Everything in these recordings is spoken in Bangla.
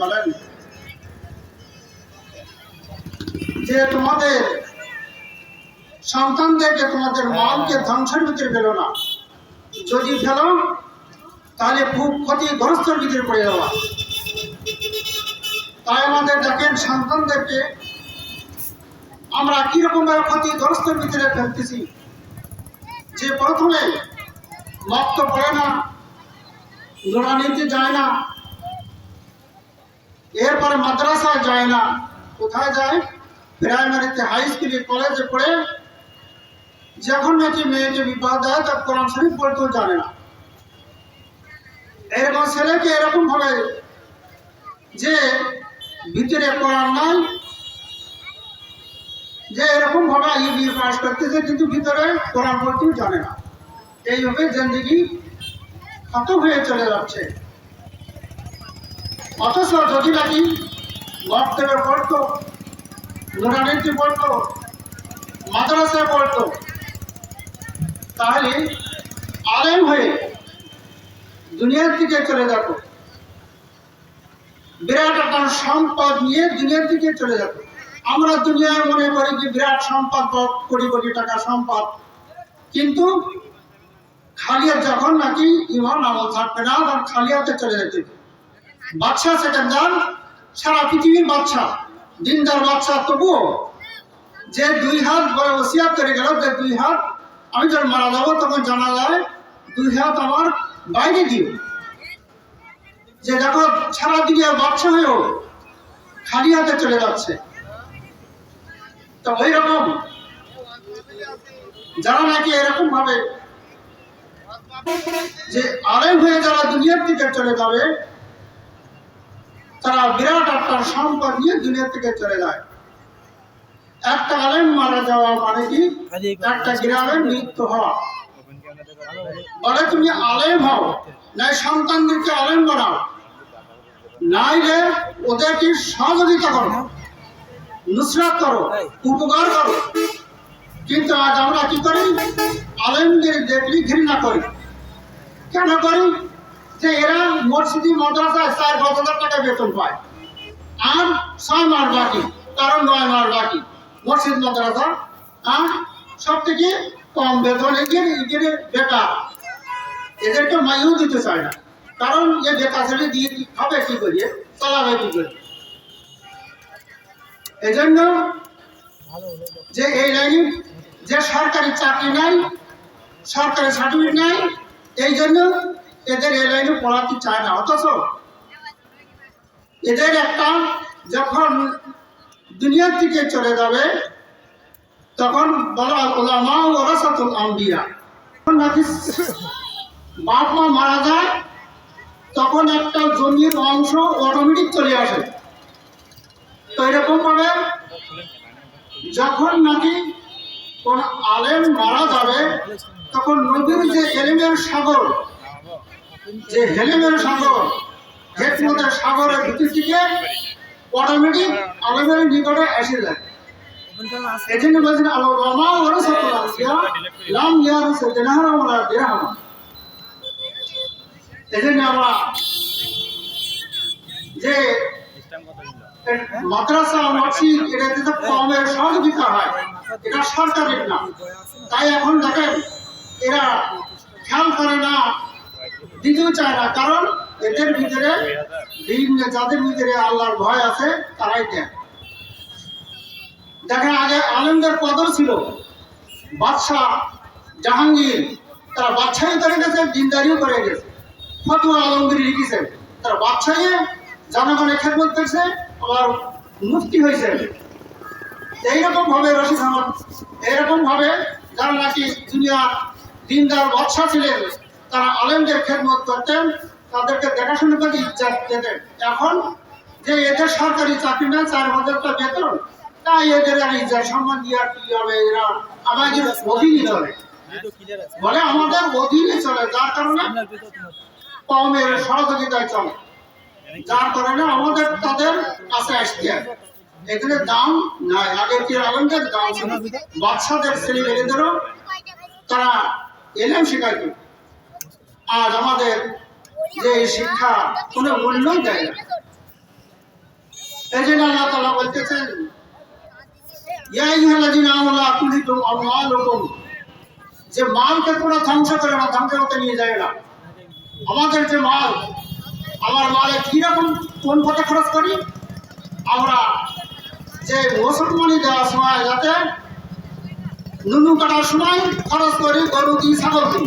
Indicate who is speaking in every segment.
Speaker 1: বলেন, যে তোমাদের সন্তানদেরকে তোমাদের ধ্বংসের ভিতরে না। যদি তাহলে খুব ক্ষতিগ্রস্তর ভিতরে পড়ে যাওয়া তাই আমাদের দেখেন সন্তানদেরকে আমরা কীরকম ভাবে ক্ষতিগ্রস্তর ভিতরে ফেলতেছি। যে প্রথমে রক্ত পড়ে না নোরানিতে যায় না এরপরে মাদ্রাসায় যায় না। কোথায় যায়? প্রাইমারিতে হাই স্কুলে কলেজে পড়ে। যখন নাকি মেয়েকে বিবাহ দেয়, তার কোরআন শরীফ পড়তেও জানে না। এরকম ছেলেকে এরকম ভাবে যে ভিতরে কোরআন নাই, যে এরকম ভাবে এই বিয়ে পাস করতেছে, কিন্তু ভিতরে কোরআন পড়তেও জানে না। এইভাবে জিন্দগি খতম হয়ে চলে যাচ্ছে। অথচ যদি নাকি মক্তবে পড়তো নুরানিতে পড়তো মাদ্রাসায় পড়তো তাহলে আলেম হয়ে দুনিয়ার দিকে চলে যেত বিরাট একটা সম্পদ নিয়ে দুনিয়ার দিকে চলে যেত আমরা দুনিয়ায় মনে করি যে বিরাট সম্পদ কোটি কোটি টাকা সম্পদ। কিন্তু খালিয়া যখন নাকি ইমান আমল থাকবে না, তখন খালিয়াতে চলে যেতে বাচ্চা সেকেন্দার সারা পৃথিবীর বাচ্চা দিনদার বাচ্চা তবুও যে দুই হাত বড় ওসিয়াত করে গেল, যে দুই হাত আমি যখন মারা যাব, তখন জানা যায় দুই হাত আমার বাইরে দিও। যে দেখো, সারা দুনিয়ার বাচ্চা হয়েও খালি হাতে চলে যাচ্ছে। তো ওই রকম যারা নাকি এরকম ভাবে যে আলেম হয়ে যারা দুনিয়ার দিকে চলে যাবে তারা বিরাট একটা সম্পদ নিয়ে দুনিয়া থেকে চলে যায়। একটা আলেম মারা যাওয়া মানে কি? একটা গ্রামের মৃত্যু হওয়া। বলে তুমি আলেম হও, নাই সন্তানদেরকে আলেম বানাও। নাইলে ওদেরকে সহযোগিতা করো, নুসরাত করো, উপকার করো। কিন্তু আজ আমরা কি করি? আলেমদের দেখলি ঘৃণা করি। কেন করি? যে এরা মসজিদি মাদ্রাসায় চার পাঁচ হাজার টাকা বেতন পায়। আর ছয় মাস বাকি, কারণ নয় মাস বাকি। মসজিদ, মাদ্রাসা আর সব থেকে কম বেতন এগিয়ে এগিয়ে বেকার, এদেরকে মাইও দিতে চায় না। কারণ এ বেকার ছেলে দিয়ে খাবে কি করিয়ে চালাবে কি করে? এজন্য যে এই লাইনে যে সরকারি চাকরি নাই, সরকারি সার্টিফিকেট নাই, এই জন্য এদের এই লাইনে পড়াতে চায় না, অথচ এদের একটা যখন দুনিয়ার দিকে চলে যাবে, তখন বলা ওলামা ওরাসাতুল আম্বিয়া। নাকি বাপ মা মারা যায়, তখন একটা জমির অংশ অটোমেটিক চলে আসে। তো এরকম ভাবে যখন নাকি কোন আলেম মারা যাবে, তখন নদীর যে এলিমের সাগর যে হেলেমের সাগর হেকমতের সাগরের ভিতর থেকে অটোমেটিক আলেমের নিকটে এসে যায়। বলছেন, আল্লাহ রমা ওরা লাম ইয়ার আমরা যে মাদ্রাসা কমের সহযোগিতা হয়, এটা সরকারের না। তাই এখন দেখেন, এরা খেয়াল করে না দিতেও চায় না, কারণ এদের ভিতরে দিন যাদের ভিতরে আল্লাহর ভয় আছে, তারাই দেয়। দেখেন আগে আনন্দের কদর ছিল। বাদশাহ, জাহাঙ্গীর, তারা বাদশাহী করে গেছে, দিনদারিও করে গেছে। ফতুয়া আলমগীর লিখেছেন তারা বাদশাহী জনগণের খেদমত করছে, আবার মুক্তি হয়েছে। এইরকম ভাবে রশিদ আহমদ, এইরকম ভাবে যারা নাকি দুনিয়া দিনদার বাদশাহ ছিলেন তারা আলেমদের খেদমত করতেন, তাদেরকে দেখাশোনা করে ইজ্জাত দিতেন। এখন যে এদের সরকারি চাকরি না চার হাজারটা বেতন, তাই এদের আর ইজ্জাত সম্মান দিয়ে কি হবে এরা? আমাদের অধীনে চলে। বলে আমাদের অধীনে চলে, যার কারণে কমের সহযোগিতায় চলে। যার কারণে আমাদের তাদের কাছে আসতে হয়। এখানে দাম নাই। আগে কি আলমদের দাম ছিল? বাচ্চাদের ছেলে মেয়েদেরও তারা এলেম শেখাইত আজ আমাদের যে শিক্ষা কোনো মূল্যই দেয় না। এই জন্য আল্লাহ তাআলা বলতেছেন যে মালকে তোমরা ধ্বংস করে না ধ্বংস করতে নিয়ে যায় না। আমাদের যে মাল, আমার মালে কীরকম কোন পথে খরচ করি? আমরা যে মুসলমানি দেওয়ার সময় যাতে নুনু কাটার সময় খরচ করি, গরু দিই ছাগল দিই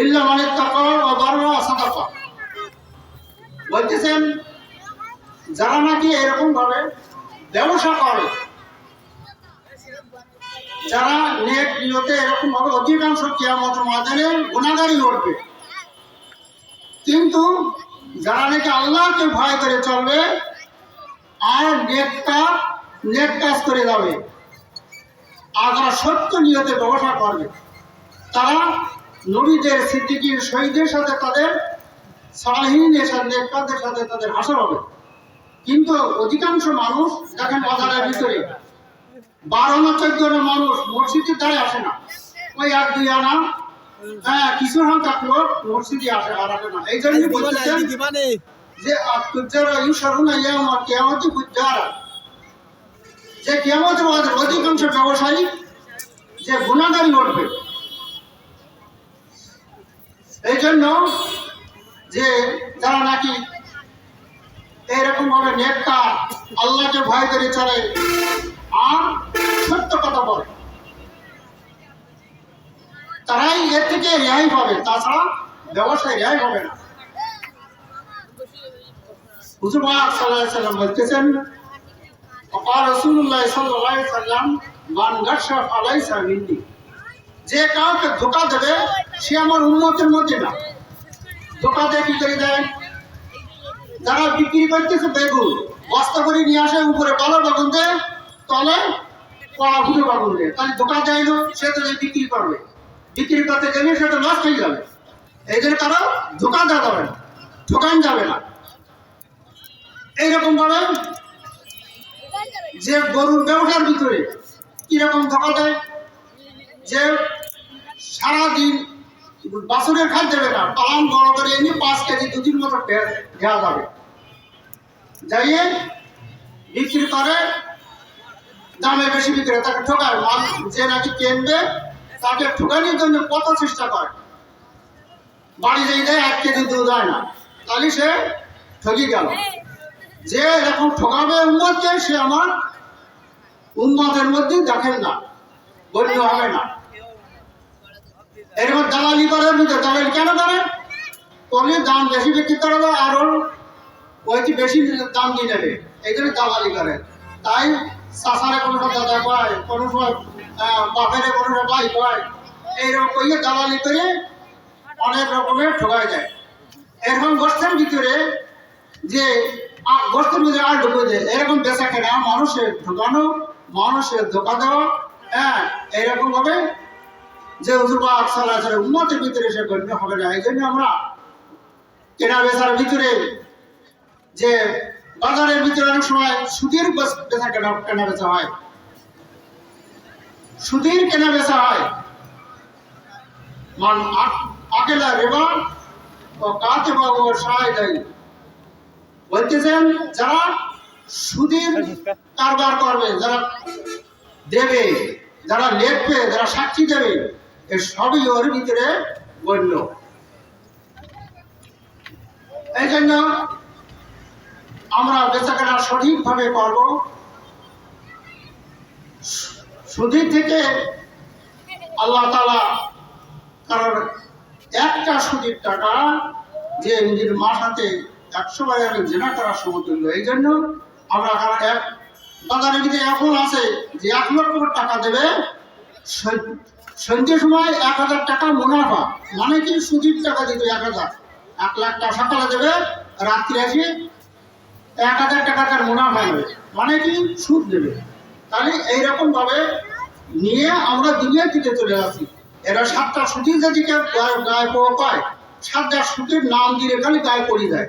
Speaker 1: ইল্লা মানে তাকওয়া ওয়া বাররা বলতেছেন, যারা নাকি এরকম ভাবে ব্যবসা করে, যারা নেট নিয়তে এরকম ভাবে অধিকাংশ কেয়ামত মাদারে গুণাগারি উঠবে কিন্তু যারা নাকি আল্লাহকে ভয় করে চলবে, আর নেটটা নেট কাজ করে যাবে, আর যারা সত্য নিয়তে ব্যবসা করবে। তারা নবীদের সিদ্দিকির শহীদের সাথে তাদের সালহীনের সাথে সাথে তাদের হবে। কিন্তু অধিকাংশ মানুষ দেখেন বাজারের ভিতরে বারো না চোদ্দ মানুষ মসজিদের দ্বারে আসে না। ওই এক দুই আনা হ্যাঁ কিছু মসজিদে আসে আর আসে না। এই জন্য বলতেছেন যে আত্মজারা ইউসারুনা ইয়ামা কিয়ামতি ফুজ্জারা যে কিয়ামতের অধিকাংশ ব্যবসায়ী যে গুণাগারি উঠবে এই জন্য যে যারা নাকি এইরকম ভাবে নেতা আল্লাহকে ভয় করে চলে, আর সত্য কথা বলে। তারাই এর থেকে রেহাই পাবে, তাছাড়া ব্যবসায় রেহাই হবে না। হুজুর পাক সাল্লাম বলতেছেন অপার সাল্লাল্লাহু সাল্লাম, মান গাশা ফালাইসা মিন্নি। যে কাউকে ধোকা দেবে, সে আমার উন্মতের মধ্যে না। ধোকা দিয়ে কি করে দেয়? যারা বিক্রি করতেছে বেগুন, বস্তা করে নিয়ে আসে উপরে বালো বাগুন দেয়, তলে ঘুরে বাগুন দেয়। তাহলে ধোকা দেয় না, সে তো বিক্রি করবে। বিক্রি করতে গেলে সেটা নষ্ট হয়ে যাবে। এই জন্য তারা ধোকা দেওয়া যাবে না, ঠকান যাবে না। এইরকম ভাবে যে গরুর ব্যবসার ভিতরে কীরকম ধোকা দেয়? যে সারাদিন বাছুরের খাদ্য না পালন বড় করে এনে পাঁচ কেজি দুদিন মতো দেওয়া যাবে। যাইয়ে বিক্রি করে দামে বেশি বিক্রি করে, তাকে ঠকায়। মাল যে নাকি কেনবে তাকে ঠকানোর জন্য কত চেষ্টা করে? বাড়ি যেই দেয় এক কেজি দুধ দেয় না। তাহলে সে ঠকি গেল। যে এরকম ঠকাবে উন্মতকে সে আমার উন্মতের মধ্যে দেখেন না গণ্য হবে না। এরকম দালালি করার ভিতরে দালালি কেন করে? করলে দাম বেশি বিক্রি করে দেয় আর ওর ওইটি বেশি দাম দিয়ে নেবে এই জন্য দালালি করে। তাই চাষারে কোনো সময় দাদা পায় কোনো সময় বাপেরে কোনো সময় ভাই পায় এইরকম করিয়ে দালালি করে অনেক রকমের ঠকায় যায় এরকম গোষ্ঠের ভিতরে যে গোষ্ঠের ভিতরে আর ঢুকে যায় এরকম বেচা কেনা মানুষের ঢুকানো, মানুষের ধোকা দেওয়া হ্যাঁ এইরকম ভাবে যে সাল্লাহ সাল্লাম উম্মতের ভিতরে সে গণ্য হবে না এই জন্য আমরা কেনা বেচার ভিতরে যে বাজারের ভিতরে অনেক সময় সুদের বেচা কেনা কেনা বেচা হয়। সুদের কেনা বেচা হয়। মান আকেলা রেবা ও কাতে বাবু সহায় দেয় বলতেছেন, যারা সুদের কারবার করবে, যারা দেবে, যারা লেখবে, যারা সাক্ষী দেবে সবই ওর ভিতরে গণ্য। এই জন্য আমরা বেচাকেনা সঠিকভাবে করব সুদের থেকে আল্লাহ তালা কারণ একটা সুদের টাকা যে নিজের মাথাতে একশো বাজার জেনা করার সমতুল্য। এই জন্য আমরা কারণ এক বাজারের ভিতরে এখন আছে যে এক লক্ষ টাকা দেবে সন- সন্ধ্যের সময় এক হাজার টাকা মুনাফা। মানে কি সুদের টাকা দিত এক হাজার। এক লাখ টাকা সকালে দেবে, রাত্রে আসি এক হাজার টাকা তার মুনাফা নেবে মানে কি? সুদ দেবে। তাহলে এইরকম ভাবে নিয়ে আমরা দুনিয়া থেকে চলে আসি। এরা সাতটা সুতির যদি কেউ গায়ে- গায়ে পোয়া সাতটা সুতির নাম দিয়ে খালি গায়ে পড়ে যায়।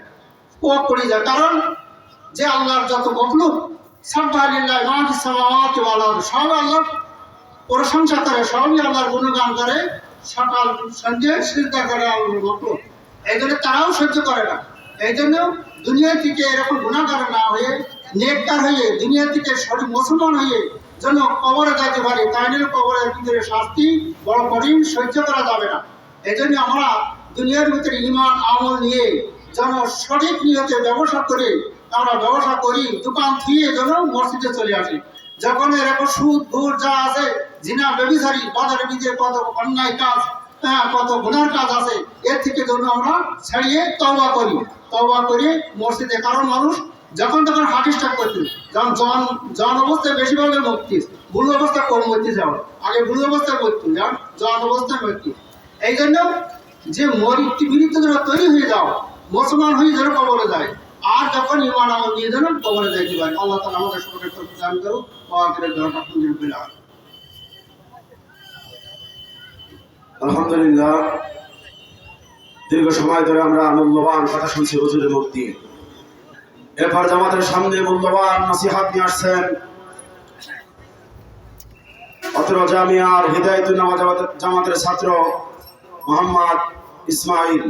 Speaker 1: পোয়া পড়ে যায়। কারণ যে আল্লাহর যত সাব্বাহিল্লাহ মাহদি সামাওয়াতি সব আল্লাহর প্রশংসা করে, সবই আল্লাহর গুণগান করে, সকাল সন্ধ্যে চিন্তা করে এই জন্য তারাও সহ্য করে না। এই জন্য দুনিয়া থেকে এরকম গুণাগার না হয়ে, নেককার হয়ে, দুনিয়া থেকে সঠিক মুসলমান হয়ে যেন কবরে যাইতে পারে নিয়ে কবরের ভিতরে শাস্তি, বড় কঠিন সহ্য করা যাবে না। এই জন্য আমরা দুনিয়ার ভিতরে ইমান আমল নিয়ে যেন সঠিক নিয়তে ব্যবসা করে, আমরা ব্যবসা করি, দোকান থুয়ে যেন মসজিদে চলে আসি। যখন এরকম সুদ ঘুর যা আছে জিনা ব্যবিচারী কত অন্যায় কাজ হ্যাঁ কত গুণার কাজ আছে, এর থেকে আমরা ছাড়িয়ে করি। করে মসজিদে কারণ মানুষ যখন তখন যখন জন জন অবস্থায় মরতি বুড়ো অবস্থা কম আগে বুড়ো অবস্থায় জন অবস্থায় এই জন্য যে মরিত্তি বিরুদ্ধ যেন তৈরি হয়ে যাও, মুসলমান হয়ে যেন কবরে যায়, আর যখন ইমান আমল নিয়ে যেন কবরে যাইতে পারে। আল্লাহ তালা আমাদের সকলকে প্রদান করুক দরকার। আলহামদুলিল্লাহ,
Speaker 2: দীর্ঘ সময় ধরে আমরা মূল্যবান কথা শুনছি হুজুরের মুখ এরপর জামাতের সামনে মূল্যবান নসিহাত নিয়ে আসছেন। অত্র জামিয়ার হৃদায়তুল জামাতের ছাত্র মোহাম্মদ ইসমাইল।